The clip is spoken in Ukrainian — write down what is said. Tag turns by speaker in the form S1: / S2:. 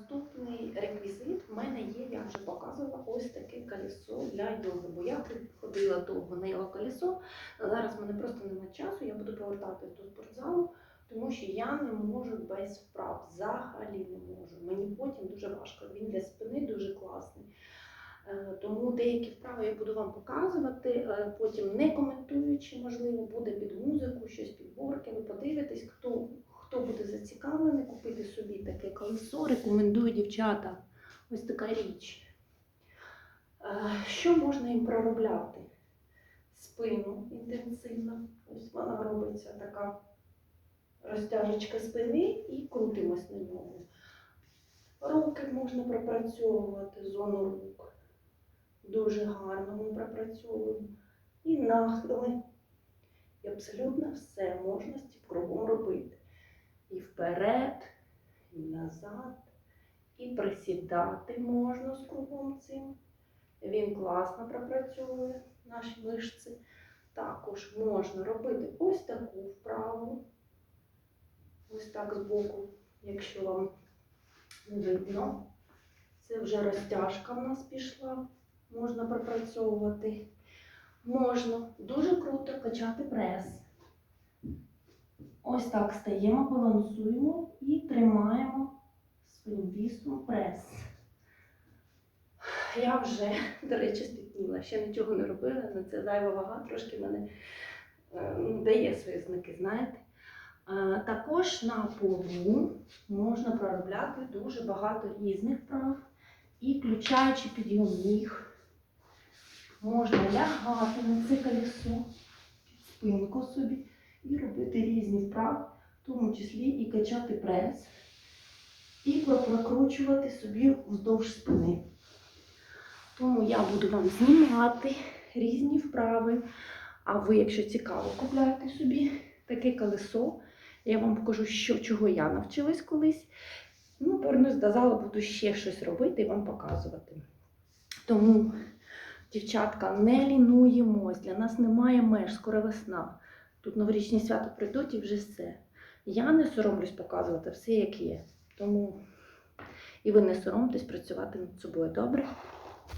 S1: Наступний реквізит в мене є, я вже показувала, ось таке колесо для йоги. Бо я ходила довго на його колесо. Зараз в мене просто немає часу, я буду повертатись до спортзалу, тому що я не можу без вправ. Взагалі не можу. Мені потім дуже важко. Він для спини дуже класний. Е, Тому деякі вправи я буду вам показувати, е, потім не коментуючи, можливо, буде під музику, щось підборки. Ви подивитесь, хто, хто буде зацікавлений купити собі таке колесо. Рекомендую дівчата. Ось така річ. Е, Що можна їм проробляти? Спину інтенсивно. Ось вона робиться така розтяжечка спини і крутимось на ньому. Руки можна пропрацьовувати, зону рук. Дуже гарно ми пропрацьовуємо. І нахили. І абсолютно все можна з кругом робити. І вперед, і назад, і присідати можна з кругом цим. Він класно пропрацьовує наші мишці. Також можна робити ось таку вправу. Ось так збоку, якщо вам не видно. Це вже розтяжка в нас пішла. Можна пропрацьовувати. Можна дуже круто качати прес. Ось так стаємо, балансуємо і тримаємо своїм вісом прес. Я вже, до речі, спітніла, ще нічого не робила, але це зайва вага трошки мене е, дає свої знаки, знаєте. Е, Також на полу можна проробляти дуже багато різних вправ і включаючи підйом ніг. Можна лягати на це колесо, спинку собі і робити різні вправи, в тому числі і качати прес, і прокручувати собі вздовж спини. Тому я буду вам знімати різні вправи. А ви, якщо цікаво, купляєте собі таке колесо. Я вам покажу, що, чого я навчилась колись. Ну, повернусь до залу, буду ще щось робити і вам показувати. Тому, дівчатка, не лінуємось, для нас немає меж, скоро весна. Тут новорічні свята прийдуть і вже все. Я не соромлюсь показувати все, як є. Тому і ви не соромтесь працювати над собою, добре?